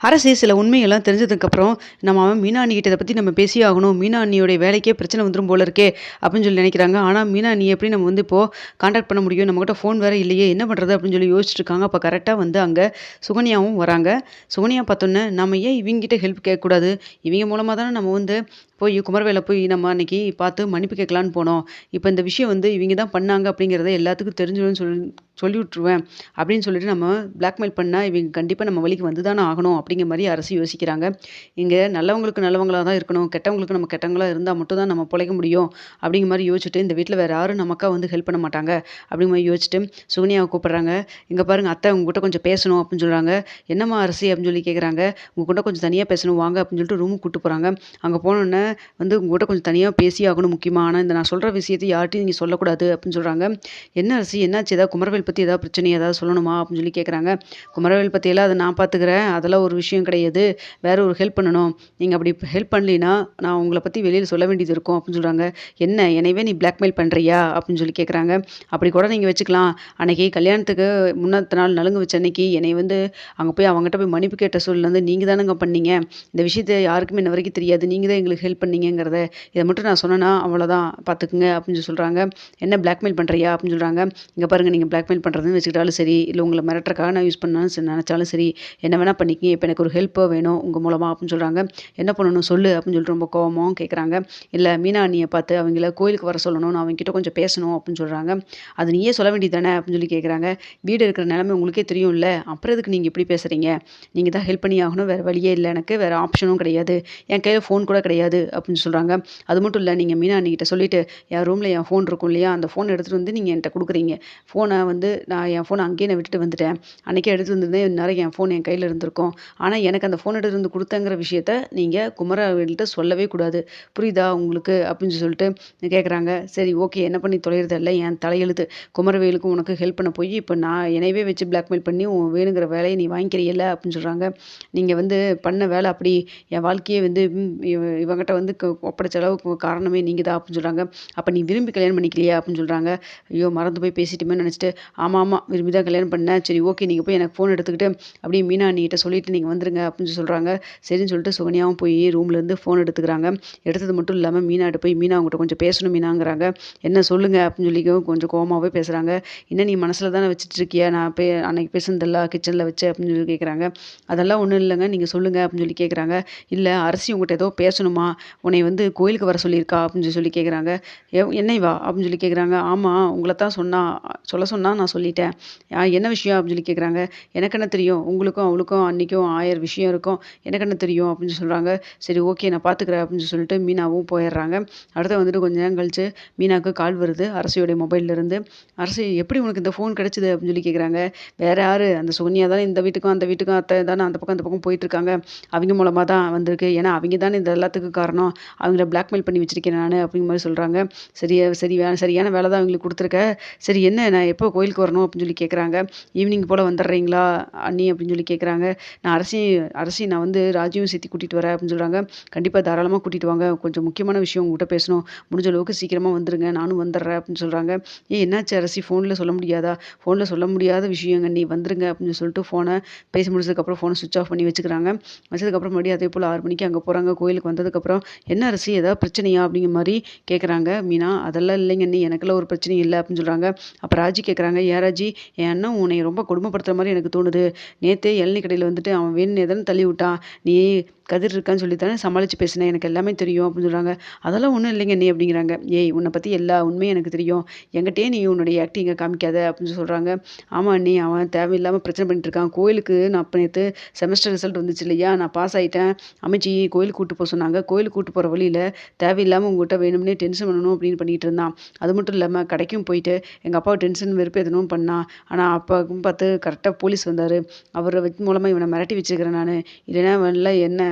அரசு சில உண்மையெல்லாம் தெரிஞ்சதுக்கப்புறம் நம்ம அவன் மீனா அண்ணிக்கிட்ட இதை பற்றி நம்ம பேசியே ஆகணும். மீனா அண்ணியோடைய வேலைக்கே பிரச்சனை வந்துடும் போல இருக்கே அப்படின்னு சொல்லி நினைக்கிறாங்க. ஆனால் மீனா அண்ணி எப்படி நம்ம வந்து இப்போது காண்டாக்ட் பண்ண முடியும்? நம்மகிட்ட ஃபோன் வேறு இல்லையே. என்ன பண்ணுறது அப்படின்னு சொல்லி யோசிச்சுட்டு இருக்காங்க. அப்போ கரெக்டாக வந்து அங்கே சுகன்யாவும் வராங்க. சுகன்யா பார்த்தோன்னே நம்ம ஏன் இவங்ககிட்ட ஹெல்ப் கேட்கக்கூடாது? இவங்க மூலமாக தானே நம்ம வந்து போய் குமரவேலை போய் நம்ம அன்னைக்கு பார்த்து மன்னிப்பு கேட்கலான்னு போனோம். இப்போ இந்த விஷயம் வந்து இவங்க தான் பண்ணாங்க அப்படிங்கிறத எல்லாத்துக்கும் தெரிஞ்சிடும்னு சொல்லி சொல்லி விட்ருவேன் அப்படின்னு சொல்லிட்டு நம்ம பிளாக்மெயில் பண்ணால் இவங்க கண்டிப்பாக நம்ம வழிக்கு வந்து தானே ஆகணும் அப்படிங்கிற மாதிரி அரசு யோசிக்கிறாங்க. இங்கே நல்லவங்களுக்கு நல்லவங்களாக தான் இருக்கணும். கெட்டவங்களுக்கு நம்ம கெட்டவங்களாக இருந்தால் மட்டும் தான் நம்ம பிழைக்க முடியும் அப்படிங்கிற மாதிரி யோசிச்சுட்டு இந்த வீட்டில் வேறு யாரும் நமக்காக வந்து ஹெல்ப் பண்ண மாட்டாங்க அப்படிங்கிற மாதிரி யோசிச்சுட்டு சுகன்யாவை கூப்பிட்றாங்க. இங்கே பாருங்கள் அத்தை உங்ககிட்ட கொஞ்சம் பேசணும் அப்படின்னு சொல்கிறாங்க என்னம்மா அரசி அப்படின்னு சொல்லி கேட்குறாங்க உங்ககிட்ட கொஞ்சம் தனியாக பேசணும் வாங்க அப்படின்னு சொல்லிட்டு ரூமுக்கு கூப்பிட்டு போகிறாங்க அங்கே போனோன்னே வந்து உங்கள்கிட்ட கொஞ்சம் தனியாக பேசி ஆகணும் முக்கியமான இந்த நான் சொல்கிற விஷயத்தை யார்ட்டையும் நீங்கள் சொல்லக்கூடாது அப்படின்னு சொல்கிறாங்க என்ன அரசி என்னாச்சு? ஏதாவது குமரவேல் பற்றி ஏதாவது பிரச்சனை ஏதாவது சொல்லணுமா அப்படின்னு சொல்லி கேட்குறாங்க குமரவேல் பற்றியெல்லாம் அதை நான் பார்த்துக்கிறேன் அதெல்லாம் ஒரு விஷயம் கிடையாது. வேற ஒரு ஹெல்ப் பண்ணணும். நீங்கள் அப்படி ஹெல்ப் பண்ணலினா நான் உங்களை பற்றி வெளியில் சொல்ல வேண்டியது இருக்கும் அப்படின்னு சொல்கிறாங்க என்ன? என்னையவே நீ பிளாக்மெயில் பண்ணுறியா அப்படின்னு சொல்லி கேட்குறாங்க அப்படி கூட நீங்கள் வச்சுக்கலாம். அன்னைக்கு கல்யாணத்துக்கு முன்னத்த நாள் நலுங்கு வச்ச அன்னைக்கு என்னை வந்து அங்கே போய் அவங்ககிட்ட போய் மன்னிப்பு கேட்ட சூழ்நிலை வந்து நீங்கள் தானேங்க பண்ணீங்க. இந்த விஷயத்தை யாருக்குமே இன்ன வரைக்கும் தெரியாது. நீங்கள் தான் எங்களுக்கு ஹெல்ப் பண்ணீங்கிறத இதை மட்டும் நான் சொன்னேன்னா அவ்வளோதான் பார்த்துக்குங்க அப்படின்னு சொல்கிறாங்க என்ன பிளாக்மெயில் பண்ணுறியா அப்படின்னு சொல்கிறாங்க இங்கே பாருங்கள் நீங்கள் பிளாக்மெயில் பண்ணுறதுன்னு வச்சுக்கிட்டாலும் சரி இல்லை உங்களை மிரட்டுறக்காக நான் யூஸ் பண்ணாலும் நினச்சாலும் சரி என்ன வேணால் பண்ணிக்கிங்க. இப்போ எனக்கு ஒரு ஹெல்ப்போ வேணும் உங்கள் மூலமாக அப்படின்னு சொல்கிறாங்க என்ன பண்ணணும் சொல்லு அப்படின்னு சொல்லிட்டு ரொம்ப கோவமாகவும் கேட்குறாங்க இல்லை மீனா அண்ணியை பார்த்து அவங்கள கோயிலுக்கு வர சொல்லணும் நான் அவங்ககிட்ட கொஞ்சம் பேசணும் அப்படின்னு சொல்கிறாங்க அது நீயே சொல்ல வேண்டியது தானே அப்படின்னு சொல்லி கேட்குறாங்க வீடு இருக்கிற நிலமை உங்களுக்கே தெரியும்ல. அப்புறம் இதுக்கு நீங்கள் இப்படி பேசுகிறீங்க நீங்கள் தான் ஹெல்ப் பண்ணி ஆகணும். வேறு வழியே இல்லை எனக்கு. வேறு ஆப்ஷனும் கிடையாது. என் கையில் ஃபோன் கூட கிடையாது. அப்படின்னு சொல்கிறாங்க அது மட்டும் இல்லை நீங்கள் மீனா அண்ணிக்கிட்ட சொல்லிவிட்டு என் ரூமில் என் ஃபோன் இருக்கும் இல்லையா? அந்த ஃபோன் எடுத்துகிட்டு வந்து நீங்கள் என்கிட்ட கொடுக்குறீங்க. ஃபோனை வந்து நான் என் ஃபோனை அங்கேயே நான் விட்டுட்டு வந்துட்டேன். அன்றைக்கே எடுத்து வந்திருந்தேன் நிறைய என் ஃபோன் என் கையில் இருந்திருக்கும். ஆனால் எனக்கு அந்த ஃபோன் எடுத்து வந்து கொடுத்தங்கிற விஷயத்த நீங்கள் குமரவேல்கிட்ட சொல்லவே கூடாது. புரியுதா உங்களுக்கு? அப்படின்னு சொல்லிட்டு கேட்குறாங்க சரி ஓகே என்ன பண்ணி தொலைகிறதில்ல என் தலையெழுத்து. குமரவேலுக்கும் உனக்கு ஹெல்ப் பண்ண போய் இப்போ நான் என்னையவே வச்சு பிளாக்மெயில் பண்ணி உன் வேணுங்கிற வேலையை நீ வாங்கிக்கிறீல்ல அப்படின்னு சொல்கிறாங்க நீங்கள் வந்து பண்ண வேலை அப்படி என் வாழ்க்கையே வந்து ம், இவ- வந்து ஒப்படைச்ச அளவுக்கு காரணமே நீங்கள் தான் அப்படின்னு சொல்கிறாங்க அப்போ நீ விரும்பி கல்யாணம் பண்ணிக்கலையா அப்படின்னு சொல்கிறாங்க ஐயோ மறந்து போய் பேசிட்டுமே நினச்சிட்டு ஆமாம் ஆமாம் விரும்பி தான் கல்யாணம் பண்ணேன். சரி ஓகே நீங்கள் போய் எனக்கு ஃபோன் எடுத்துக்கிட்டு அப்படியே மீனா நீகிட்ட சொல்லிட்டு நீங்கள் வந்துருங்க அப்படின்னு சொல்கிறாங்க சரின்னு சொல்லிட்டு சுகன்யாவும் போய் ரூம்லேருந்து ஃபோன் எடுத்துக்கிறாங்க. எடுத்தது மட்டும் இல்லாமல் மீனாட்ட போய் மீனா அவங்ககிட்ட கொஞ்சம் பேசணும் மீனாங்கிறாங்க. என்ன சொல்லுங்கள் அப்படின்னு சொல்லி கொஞ்சம் கோவமாகவே பேசுகிறாங்க என்ன நீ மனசில் தானே வச்சுட்டு இருக்கியா? நான் பே அன்னைக்கு பேசுனதெல்லாம் கிச்சனில் வச்சு அப்படின்னு சொல்லி கேட்குறாங்க அதெல்லாம் ஒன்றும் இல்லைங்க. நீங்கள் சொல்லுங்கள் அப்படின்னு சொல்லி கேட்குறாங்க இல்லை அரிசி உங்கள்கிட்ட ஏதோ பேசணுமா? உன்னை வந்து கோயிலுக்கு வர சொல்லியிருக்கா அப்படின்னு சொல்லி கேட்குறாங்க என்னை வா அப்படின்னு சொல்லி கேட்குறாங்க ஆமாம் உங்களை தான் சொன்னா சொல்ல சொன்னால் நான் சொல்லிட்டேன். என்ன விஷயம் அப்படின்னு சொல்லி கேட்குறாங்க எனக்கு என்ன தெரியும்? உங்களுக்கும் அவளுக்கும் அன்றைக்கும் ஆயிரம் விஷயம் இருக்கும். எனக்கு என்ன தெரியும் அப்படின்னு சொல்கிறாங்க சரி ஓகே நான் பார்த்துக்கிறேன் அப்படின்னு சொல்லிட்டு மீனாவும் போயிடுறாங்க. அடுத்து வந்துட்டு கொஞ்ச நேரம் கழிச்சு மீனாவுக்கு கால் வருது அரசியோடைய மொபைல்லேருந்து அரசு எப்படி உனக்கு இந்த ஃபோன் கிடைச்சிது அப்படின்னு சொல்லி கேட்குறாங்க வேறு யார்? அந்த சோனியா தானே இந்த வீட்டுக்கும் அந்த வீட்டுக்கும் அத்தை தானே அந்த பக்கம் அந்த பக்கம் போயிட்டுருக்காங்க அவங்க மூலமாக தான் வந்திருக்கு. ஏன்னா அவங்க தானே இந்த எல்லாத்துக்கும் காரணம். அவங்கள பிளாக்மெயில் பண்ணி வச்சிருக்கேன் நான் அப்படிங்கிற மாதிரி சொல்கிறாங்க சரியா சரி வே சரியான வேலை தான் அவங்களுக்கு கொடுத்துருக்க. சரி என்ன நான் எப்போ கோயிலுக்கு வரணும் அப்படின்னு சொல்லி கேட்குறாங்க ஈவினிங் போல் வந்துடுறீங்களா அண்ணி அப்படின்னு சொல்லி கேட்குறாங்க நான் அரசி அரசி நான் வந்து ராஜீவும் சேர்த்து கூட்டிகிட்டு வரேன் அப்படின்னு சொல்கிறாங்க கண்டிப்பாக தாராளமாக கூட்டிகிட்டு வாங்க. கொஞ்சம் முக்கியமான விஷயம் உங்கள்கிட்ட பேசணும். முடிஞ்ச அளவுக்கு சீக்கிரமாக வந்துடுங்க நானும் வந்துடுறேன் அப்படின்னு சொல்கிறாங்க ஏ என்னாச்சு அரசி? ஃபோனில் சொல்ல முடியாதா? ஃபோனில் சொல்ல முடியாத விஷயங்க. நீ வந்துருங்க அப்படின்னு சொல்லிட்டு ஃபோனை பேசி முடிச்சதுக்கப்புறம் ஃபோனை சுவிச் ஆஃப் பண்ணி வச்சுக்கிறாங்க. வச்சதுக்கப்புறம் மறுபடியும் அதே போல் ஆறு மணிக்கு அங்கே போகிறாங்க கோயிலுக்கு வந்ததுக்கப்புறம் என்ன அரிசி ஏதாவது பிரச்சனையா அப்படிங்கிற மாதிரி கேட்குறாங்க மீனா அதெல்லாம் இல்லைங்க நீ எனக்கெல்லாம் ஒரு பிரச்சனையும் இல்லை அப்படின்னு சொல்கிறாங்க அப்போ ராஜி கேட்குறாங்க ஏ ராஜி? என் அண்ணன் உன்னை ரொம்ப கொடுமைப்படுத்துகிற மாதிரி எனக்கு தோணுது. நேற்றே இளநி கடையில் வந்துட்டு அவன் வேணும் எதன்னு தள்ளி விட்டான். நீ கதிர் இருக்கான்னு சொல்லி தானே சமாளித்து பேசினேன். எனக்கு எல்லாமே தெரியும் அப்படின்னு சொல்கிறாங்க அதெல்லாம் ஒன்றும் இல்லைங்க நீ அப்படிங்கிறாங்க. ஏய் உன்னை பற்றி எல்லா உண்மையும் எனக்கு தெரியும். என்கிட்டயே நீ உன்னுடைய ஆக்டிங்கை காமிக்காத அப்படின்னு சொல்கிறாங்க ஆமாம் நீ அவன் தேவையில்லாமல் பிரச்சனை பண்ணிட்டு இருக்கான். கோயிலுக்கு நான் அப்போ நேற்று செமஸ்டர் ரிசல்ட் வந்துச்சு இல்லையா? நான் பாஸ் ஆகிட்டேன் அமைச்சி கோயிலுக்கு கூட்டு போக சொன்னாங்க. கோயிலுக்கு கூட்டு போகிற வழியில் தேவையில்லாமல் உங்கள்கிட்ட வேணும்னே டென்ஷன் பண்ணணும் அப்படின்னு பண்ணிகிட்டு இருந்தான். அது மட்டும் இல்லாமல் கடைக்கும் போயிட்டு எங்கள் அப்பாவை டென்ஷன் வெறுப்பு எதுவும் பண்ணான் ஆனால் அப்பாவுக்கும் பார்த்து கரெக்டாக போலீஸ் வந்தார். அவரை மூலமாக இவனை மிரட்டி வச்சுருக்கிறேன் நான். இல்லைன்னா இவன்ல என்ன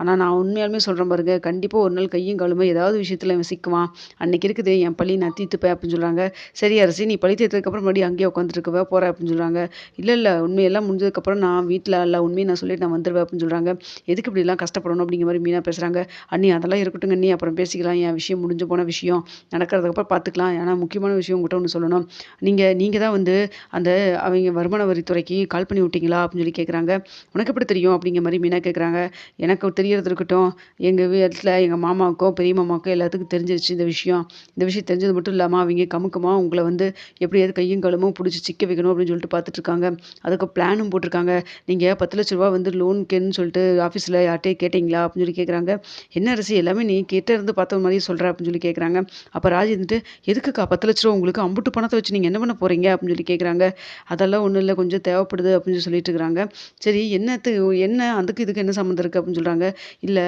ஆனால் நான் உண்மையாலுமே சொல்கிறேன் பாருங்க கண்டிப்பாக ஒரு நாள் கையும் காலுமே ஏதாவது விஷயத்தில் இவன் சிக்குவான். அன்னைக்கு இருக்குது என் பழி நான் தீர்த்துப்பேன் அப்படின்னு சொல்கிறாங்க சரி அரசி நீ பழி தீர்த்ததுக்கப்புறம் மறுபடியும் அங்கேயே உட்காந்துருக்கவே போகிற அப்படின்னு சொல்கிறாங்க இல்லை இல்லை உண்மையெல்லாம் முடிஞ்சதுக்கப்புறம் நான் வீட்டில் இல்லை உண்மையை நான் சொல்லிட்டு நான் வந்துடுவேன் அப்படின்னு சொல்கிறாங்க எதுக்கு இப்படிலாம் கஷ்டப்படணும் அப்படிங்கிற மாதிரி மீனா பேசுகிறாங்க அண்ணி அதெல்லாம் இருக்கட்டுங்க அண்ணி அப்புறம் பேசிக்கலாம். என் விஷயம் முடிஞ்சு போன விஷயம் நடக்கிறதுக்கப்புறம் பார்த்துக்கலாம் ஏன்னா முக்கியமான விஷயம் உங்கள்கிட்ட ஒன்று சொல்லணும். நீங்கள் நீங்கள் தான் வந்து அந்த அவங்க வருமான வரித்துறைக்கு கால் பண்ணி விட்டீங்களா அப்படின்னு சொல்லி கேட்குறாங்க உனக்கு எப்படி தெரியும் அப்படிங்கிற மாதிரி மீனா கேட்குறாங்க எனக்கு எனக்கு தெரியறது இருக்கட்டும். எங்கள் வீட்டில் எங்கள் மாமாவுக்கும் பெரிய மாமாவுக்கும் எல்லாத்துக்கும் தெரிஞ்சிருச்சு இந்த விஷயம். இந்த விஷயம் தெரிஞ்சது மட்டும் இல்லாமல் அவங்க கமுக்கமாக உங்களை வந்து எப்படியாவது கையும் களமும் பிடிச்சி சிக்க வைக்கணும் அப்படின்னு சொல்லிட்டு பார்த்துட்டு இருக்காங்க. அதுக்கு பிளானும் போட்டிருக்காங்க. நீங்கள் பத்து லட்ச ரூபா வந்து லோனுக்குன்னு சொல்லிட்டு ஆஃபீஸில் யார்கிட்டயே கேட்டிங்களா அப்படின்னு சொல்லி கேட்குறாங்க என்ன அரசு எல்லாமே நீ கிட்டே இருந்து பார்த்த மாதிரி சொல்கிற அப்படின்னு சொல்லி கேட்குறாங்க அப்போ ராஜ் இருந்துட்டு எதுக்குக்கா பத்து லட்ச ரூபா உங்களுக்கு அம்புட்டு பணத்தை வச்சு நீங்கள் என்ன பண்ண போகிறீங்க அப்படின்னு சொல்லி கேட்குறாங்க அதெல்லாம் ஒன்றும் இல்லை கொஞ்சம் தேவைப்படுது அப்படின்னு சொல்லி சொல்லிட்டு இருக்கிறாங்க சரி என்னத்து என்ன அதுக்கு இதுக்கு என்ன சம்மந்தம் இருக்குது அப்படின்னு சொல்லி சொல்கிறாங்க இல்லை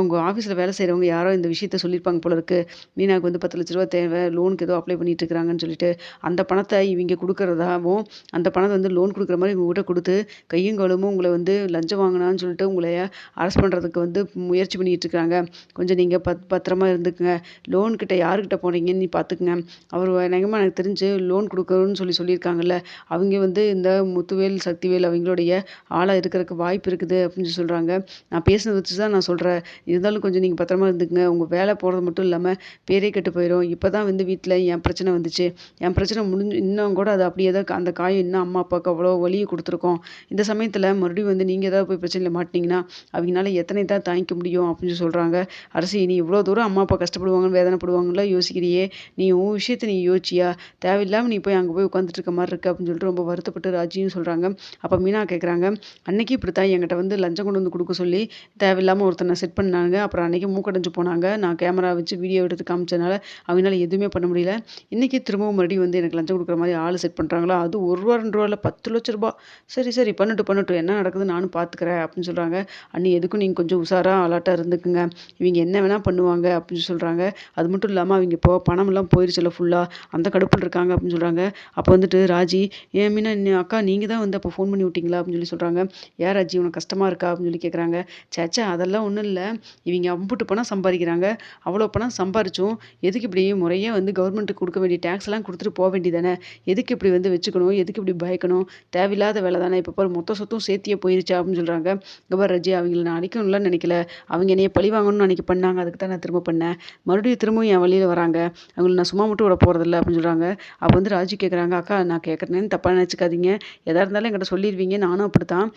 உங்கள் ஆஃபீஸில் வேலை செய்கிறவங்க யாரோ இந்த விஷயத்த சொல்லியிருப்பாங்க போல இருக்குது மீனாவுக்கு வந்து பத்து லட்ச ரூபா தேவை. லோனுக்கு ஏதோ அப்ளை பண்ணிட்டு இருக்கிறாங்கன்னு சொல்லிட்டு அந்த பணத்தை இவங்க கொடுக்குறதாவும் அந்த பணத்தை வந்து லோன் கொடுக்குற மாதிரி இவங்ககிட்ட கொடுத்து கையும் காலுமும் உங்களை வந்து லஞ்சம் வாங்கினான்னு சொல்லிட்டு உங்களை அரெஸ்ட் பண்ணுறதுக்கு வந்து முயற்சி பண்ணிகிட்டு இருக்காங்க. கொஞ்சம் நீங்கள் பத் பத்திரமா இருந்துக்குங்க. லோன் கிட்டே யாருக்கிட்ட போனீங்கன்னு நீ பார்த்துக்குங்க அவர் நிஜமாக எனக்கு தெரிஞ்சு லோன் கொடுக்கணும்னு சொல்லி சொல்லியிருக்காங்கல்ல அவங்க வந்து இந்த முத்துவேல் சக்திவேல் அவங்களுடைய ஆளாக இருக்கிறதுக்கு வாய்ப்பு இருக்குது அப்படின்னு சொல்கிறாங்க நான் பேசுனதை வச்சு தான் நான் சொல்கிறேன் இருந்தாலும் கொஞ்சம் நீங்கள் பத்திரமா இருந்துக்குங்க. உங்கள் வேலை போகிறது மட்டும் இல்லாமல் பேரே கெட்டு போயிடும் இப்போ தான் வந்து வீட்டில் என் பிரச்சனை வந்துச்சு. என் பிரச்சனை முடிஞ்சு இன்னும் கூட அது அப்படியே தான் அந்த காயம் இன்னும் அம்மா அப்பாவுக்கு அவ்வளோ வலியை கொடுத்துருக்கோம். இந்த சமயத்தில் மறுபடியும் வந்து நீங்கள் ஏதாவது போய் பிரச்சனையில் மாட்டினீங்கன்னா அவங்களால எத்தனை தான் தாங்கிக்க முடியும் அப்படின்னு சொல்கிறாங்க அரசு நீ இவ்வளோ தூரம் அம்மா அப்பா கஷ்டப்படுவாங்கன்னு வேதனைப்படுவாங்களா யோசிக்கிறியே. நீ உன் விஷயத்தை நீ யோசிச்சியா? தேவையில்லாமல் நீ போய் அங்கே போய் உட்காந்துட்டு இருக்க மாதிரி இருக்கு அப்படின்னு சொல்லிட்டு ரொம்ப வருத்தப்பட்டு ராஜியும் சொல்கிறாங்க அப்போ மீனா கேட்குறாங்க அன்னைக்கு இப்படி தான் என்கிட்ட வந்து லஞ்சம் கொண்டு வந்து கொடுக்க சொல்லி தேவையில்லாமல் ஒருத்தனை செட் பண்ணாங்க. அப்புறம் அன்றைக்கி மூக்கடைஞ்சு போனாங்க. நான் கேமரா வச்சு வீடியோ எடுத்து காமிச்சதுனால அவங்களால எதுவுமே பண்ண முடியல. இன்றைக்கி திரும்பவும் மறுபடியும் வந்து எனக்கு லஞ்சம் கொடுக்குற மாதிரி ஆள் செட் பண்ணுறாங்களா அது ஒரு ரூபா ரெண்டு ரூபாவில் பத்து லட்ச ரூபா. சரி சரி பண்ணட்டும் பண்ணட்டும். என்ன நடக்குது நானும் பார்த்துக்கிறேன் அப்படின்னு சொல்கிறாங்க அண்ணி எதுக்கும் நீங்கள் கொஞ்சம் உஷாராக அலர்ட்டாக இருந்துக்குங்க. இவங்க என்ன வேணால் பண்ணுவாங்க அப்படின்னு சொல்கிறாங்க அது மட்டும் இல்லாமல் அவங்க இப்போ பணமெல்லாம் போயிருச்சுல ஃபுல்லாக அந்த கடுப்பில் இருக்காங்க அப்படின்னு சொல்கிறாங்க அப்போ வந்துட்டு ராஜி ஏன் மீனா அக்கா நீங்கள் தான் வந்து அப்போ ஃபோன் பண்ணி விட்டீங்களா? அப்படின்னு சொல்லி சொல்கிறாங்க ஏன் ராஜி உனக்கு கஷ்டமாக இருக்கா? அப்படின்னு சொல்லி கேட்குறாங்க சேச்சா அதெல்லாம் ஒன்றும் இல்லை. இவங்க அம்புட்டு பணம் சம்பாதிக்கிறாங்க. அவ்வளோ பணம் சம்பாரிச்சோம் எதுக்கு இப்படி முறையே வந்து கவர்மெண்ட்டுக்கு கொடுக்க வேண்டிய டேக்ஸ்லாம் கொடுத்துட்டு போக வேண்டியதானே? எதுக்கு இப்படி வந்து வச்சுக்கணும்? எதுக்கு இப்படி பயக்கணும்? தேவையில்லாத வேலை தானே? இப்போ பாரு மொத்த சொத்தும் சேர்த்தியே போயிருச்சா அப்படின்னு சொல்கிறாங்க கபர் ரஜி அவங்கள நான் அடிக்கணும்லாம் நினைக்கல. அவங்க என்னைய பழி வாங்கணும்னு அன்றைக்கி பண்ணாங்க. அதுக்கு தான் நான் திரும்ப பண்ணேன். மறுபடியும் திரும்பவும் என் வழியில் வராங்க. அவங்கள நான் சும்மா மட்டும் விட போகிறதில்ல அப்படின்னு சொல்கிறாங்க அப்போ வந்து ராஜி கேட்குறாங்க அக்கா நான் கேட்குறேன்னு தப்பாக நினச்சிக்காதீங்க. எதாக இருந்தாலும் என்கிட்ட சொல்லிடுவீங்க. நானும் அப்படி தான்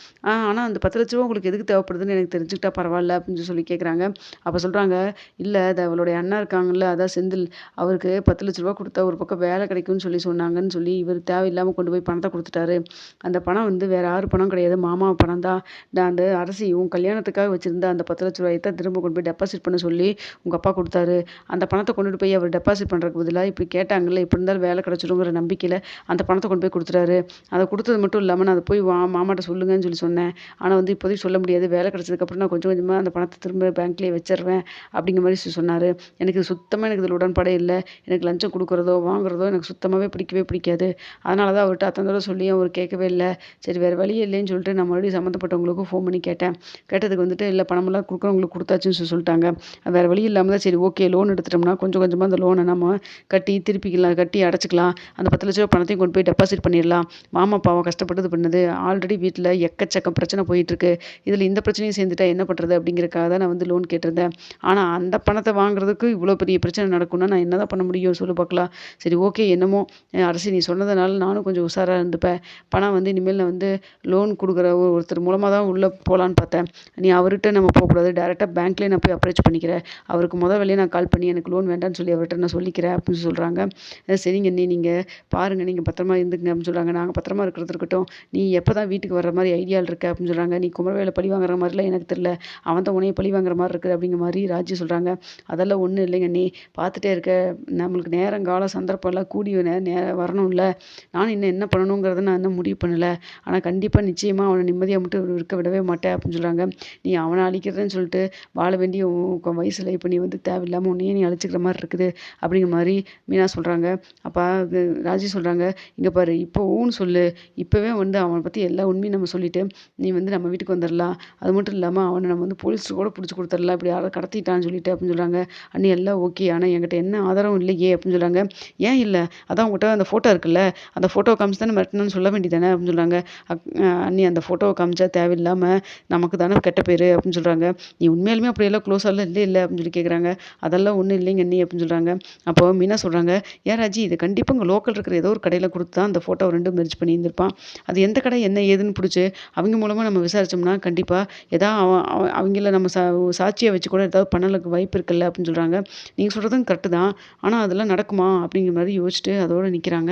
ஆனால் அந்த பத்து லட்ச ரூபா உங்களுக்கு எதுக்கு தேவைப்படுதுன்னு எனக்கு தெரிஞ்சு தெரிஞ்சுக்கிட்டா பரவாயில்ல அப்படின்னு சொல்லி கேட்குறாங்க அப்போ சொல்கிறாங்க இல்லை அது அவளுடைய அண்ணா இருக்காங்கல்ல அதான் செந்தில். அவருக்கு பத்து லட்ச ரூபா கொடுத்தா ஒரு பக்கம் வேலை கிடைக்கும்னு சொல்லி சொன்னாங்கன்னு சொல்லி இவர் தேவையில்லாமல் கொண்டு போய் பணத்தை கொடுத்துட்டாரு. அந்த பணம் வந்து வேற யார் பணம் கிடையாது. மாமா பணம் தான். நான் அந்த அரசு இவன் கல்யாணத்துக்காக வச்சுருந்த அந்த பத்து லட்ச ரூபாயை தான் திரும்ப கொண்டு போய் டெபாசிட் பண்ண சொல்லி உங்கள் அப்பா கொடுத்தாரு. அந்த பணத்தை கொண்டுட்டு போய் அவர் டெபாசிட் பண்ணுறதுக்கு பதிலாக இப்படி கேட்டாங்கல்ல இப்படி இருந்தாலும் வேலை கிடச்சிடுங்கிற நம்பிக்கையில் அந்த பணத்தை கொண்டு போய் கொடுத்துட்டாரு. அதை கொடுத்தது மட்டும் இல்லாமல் நான் அதை போய் வா மாமாட்ட சொல்லுங்கன்னு சொல்லி சொன்னேன். ஆனால் வந்து இப்போதைக்கு சொல்ல முடியாது. வேலை அதுக்கப்புறம் நான் கொஞ்சம் கொஞ்சமாக அந்த பணத்தை திரும்ப பேங்க்லேயே வச்சிடுறேன் அப்படிங்கிற மாதிரி சொன்னார். எனக்கு சுத்தமாக எனக்கு இதில் உடன்பாடே இல்லை. எனக்கு லஞ்சம் கொடுக்குறதோ வாங்குறதோ எனக்கு சுத்தமாகவே பிடிக்கவே பிடிக்காது. அதனால தான் அவர்கிட்ட அத்தனை தடவை சொல்லியும் அவர் கேட்கவே இல்லை. சரி வேறு வழியே இல்லைன்னு சொல்லிட்டு நான் மறுபடியும் சம்மந்தப்பட்டவங்களுக்கும் ஃபோன் பண்ணி கேட்டேன். கேட்டதுக்கு வந்துட்டு இல்லை பணமெல்லாம் கொடுக்குறவங்களுக்கு கொடுத்தாச்சுன்னு சொல்லி சொல்லிட்டாங்க. வேறு வழி இல்லாமல் தான் சரி ஓகே லோன் எடுத்துட்டோம்னா கொஞ்சம் கொஞ்சமாக அந்த லோனை நம்ம கட்டி திருப்பிக்கலாம் கட்டி அடைச்சிக்கலாம். அந்த பத்து லட்ச ரூபா பணத்தையும் கொண்டு போய் டெபாசிட் பண்ணிடலாம். மாமா பாவம் கஷ்டப்பட்டது பண்ணது. ஆல்ரெடி வீட்டில் எக்கச்சக்கம் பிரச்சனை போயிட்டுருக்கு இதில் இந்த பிரச்சனையும் சேர்ந்துட்டு என்ன பண்ணுறது அப்படிங்கிறக்காக தான் நான் வந்து லோன் கேட்டிருந்தேன். ஆனால் அந்த பணத்தை வாங்குறதுக்கு இவ்வளோ பெரிய பிரச்சனை நடக்கும்னா நான் என்ன தான் பண்ண முடியும்? சொல்லு பார்க்கலாம். சரி ஓகே என்னமோ அரசு நீ சொன்னதுனால நானும் கொஞ்சம் உஷாராக இருந்துப்பேன். பணம் வந்து இனிமேல் நான் வந்து லோன் கொடுக்குற ஒரு- ஒருத்தர் மூலமாக தான் உள்ளே போகலான்னு பார்த்தேன். நீ அவர்கிட்ட நம்ம போகக்கூடாது. டேரெக்டாக பேங்க்லேயே நான் போய் அப்ரோச் பண்ணிக்கிறேன். அவருக்கு முதல் வேலையை நான் கால் பண்ணி எனக்கு லோன் வேண்டாம்னு சொல்லி அவர்கிட்ட நான் சொல்லிக்கிறேன் அப்படின்னு சொல்கிறாங்க சரிங்க நீ நீங்கள் பாருங்கள் நீங்கள் பத்திரமா இருந்துங்க அப்படின்னு சொல்கிறாங்க நாங்கள் பத்திரமா இருக்கிறது இருக்கட்டும். நீ எப்போ தான் வீட்டுக்கு வர மாதிரி ஐடியாவில் இருக்க அப்படின்னு சொல்கிறாங்க நீ குமரவேலை பழி வாங்குற மாதிரிலாம் எனக்கு தெரில அவன் தான் உனையை பழி வாங்குற மாதிரி இருக்குது அப்படிங்கிற மாதிரி ராஜி சொல்கிறாங்க அதெல்லாம் ஒன்றும் இல்லைங்க நீ பார்த்துட்டே இருக்க. நம்மளுக்கு நேரம் காலம் சந்தர்ப்பம்லாம் கூடிய கூடி நே நேரம் வரணும்ல. நானும் இன்னும் என்ன பண்ணணுங்கிறத நான் இன்னும் முடிவு பண்ணலை. ஆனால் கண்டிப்பாக நிச்சயமாக அவனை நிம்மதியாக மட்டும் இருக்க விடவே மாட்டேன் அப்படின்னு சொல்கிறாங்க நீ அவனை அழிக்கிறதுன்னு சொல்லிட்டு வாழ வேண்டிய உன் வயசில் இப்போ நீ வந்து தேவையில்லாமல் உன்னையே நீ அழிச்சிக்கிற மாதிரி இருக்குது அப்படிங்கிற மாதிரி மீனா சொல்கிறாங்க அப்போ அது ராஜி சொல்கிறாங்க இங்கே பாரு இப்போ ஊன்னு சொல்லு. இப்போவே வந்து அவனை பற்றி எல்லா உண்மையும் நம்ம சொல்லிவிட்டு நீ வந்து நம்ம வீட்டுக்கு வந்துடலாம் அது மட்டும் இல்லாமல் இல்லைம்மா அவனை நம்ம வந்து போலீஸ்க்கு கூட பிடிச்சி கொடுத்துடலாம். இப்படி யாரை கடத்திட்டான்னு சொல்லிட்டு அப்படின்னு சொல்கிறாங்க அண்ணி எல்லாம் ஓகே ஆனால் என்கிட்ட என்ன ஆதாரம் இல்லையே அப்படின்னு சொல்கிறாங்க ஏன் இல்லை? அதான் உங்கள்கிட்ட அந்த ஃபோட்டோ இருக்குல்ல? அந்த ஃபோட்டோ காமிச்சு தானே மிரட்டணும்னு சொல்ல வேண்டியதானே அப்படின்னு சொல்கிறாங்க அண்ணி அந்த ஃபோட்டோவை காமிச்சா தேவையில்லாமல் நமக்கு தானே கெட்ட பேர் அப்படின்னு சொல்கிறாங்க நீ உண்மையாலுமே அப்படியெல்லாம் க்ளோஸாலாம் இல்லை இல்லை அப்படின்னு சொல்லி கேட்குறாங்க அதெல்லாம் ஒன்றும் இல்லைங்க அண்ணி அப்படின்னு சொல்கிறாங்க அப்போ மீனா சொல்கிறாங்க ஏன் ராஜி இது கண்டிப்பாக உங்கள் லோக்கல் இருக்கிற ஏதோ ஒரு கடையில் கொடுத்து தான் அந்த ஃபோட்டோ ரெண்டும் மெர்ஜ் பண்ணியிருந்திருப்பான். அது எந்த கடை என்ன ஏதுன்னு பிடிச்சி அவங்க மூலமாக நம்ம விசாரிச்சோம்னா கண்டிப்பாக எதா அவங்கள நம்ம சா சாட்சியை வச்சு கூட ஏதாவது பண்ணலுக்கு வாய்ப்பு இருக்குல்ல அப்படின்னு சொல்கிறாங்க நீங்கள் சொல்கிறதும் கரெக்டு தான். ஆனால் அதெல்லாம் நடக்குமா அப்படிங்கிற மாதிரி யோசிச்சுட்டு அதோடு நிற்கிறாங்க